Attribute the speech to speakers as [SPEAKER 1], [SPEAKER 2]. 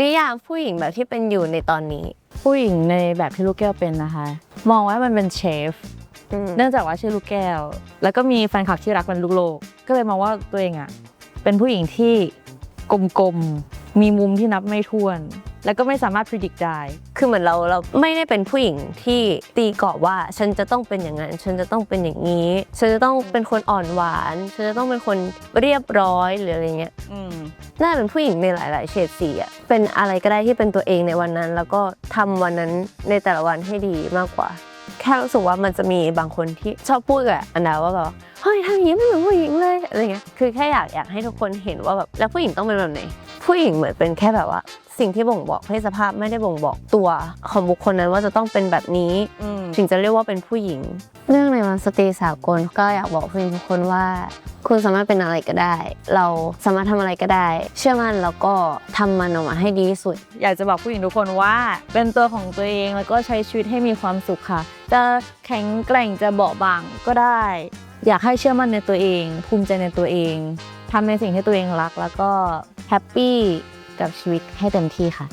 [SPEAKER 1] นิยามผู้หญิงแบบที่เป็นอยู่ในตอนนี้
[SPEAKER 2] ผู้หญิงในแบบที่ลูกแก้วเป็นนะคะ มองว่ามันเป็นเชฟ
[SPEAKER 1] อืม
[SPEAKER 2] เนื่องจากว่าชื่อลูกแก้ว แล้วก็มีแฟนคลับที่รักมันลูกโลก ก็เลยมองว่าตัวเองอะเป็นผู้หญิงที่กลมๆมีมุมที่นับไม่ถ้วน แล้วก็ไม่สามารถพิจิตรได้
[SPEAKER 1] คือเหมือนเราเราไม่ได้เป็นผู้หญิงที่ตีกรอบว่าฉันจะต้องเป็นอย่างนั้น ฉันจะต้องเป็นอย่างนี้ ฉันจะต้องเป็นคนอ่อนหวาน ฉันจะต้องเป็นคนเรียบร้อยหรืออะไรเงี้ย
[SPEAKER 2] อืม
[SPEAKER 1] น่าเป็นผู้หญิงในหลาย ๆ เฉดสีอะเป็นอะไรก็ได้ที่เป็นตัวเองในวันนั้น แล้วก็ทำวันนั้นในแต่ละวันให้ดีมากกว่า แค่รู้สึกว่ามันจะมีบางคนที่ชอบพูดกับอันดาว่าแบบเฮ้ยทำอย่างนี้ไม่เหมือนผู้หญิงเลยอะไรเงี้ยคือแค่อยากอยากให้ทุกคนเห็นว่าแบบแล้วผู้หญิงต้องเป็นแบบไหนผู้หญิงเหมือนเป็นแค่แบบว่า สิ่งที่บ่งบอกเพศสภาพไม่ได้บ่งบอกตัวของบุคคลนั้นว่าจะต้องเป็นแบบนี้
[SPEAKER 2] อืม
[SPEAKER 1] ถึงจะเรียกว่าเป็นผู้หญิง เรื่องในวันสตรีสากลก็อยากบอกผู้หญิงทุกคนว่า คุณสามารถเป็นอะไรก็ได้ เราสามารถทำอะไรก็ได้ เชื่อมั่นแล้วก็ทำมันออกมาให้ดีที่สุด
[SPEAKER 2] อยากจะบอกผู้หญิงทุกคนว่าเป็นตัวของตัวเองแล้วก็ใช้ชีวิตให้มีความสุขค่ะ จะแข็งแกร่งจะเบาบางก็ได้ อยากให้เชื่อมั่นในตัวเอง ภูมิใจในตัวเองทำในสิ่งที่ตัวเองรัก แล้วก็แฮปปี้กับชีวิตให้เต็มที่ค่ะ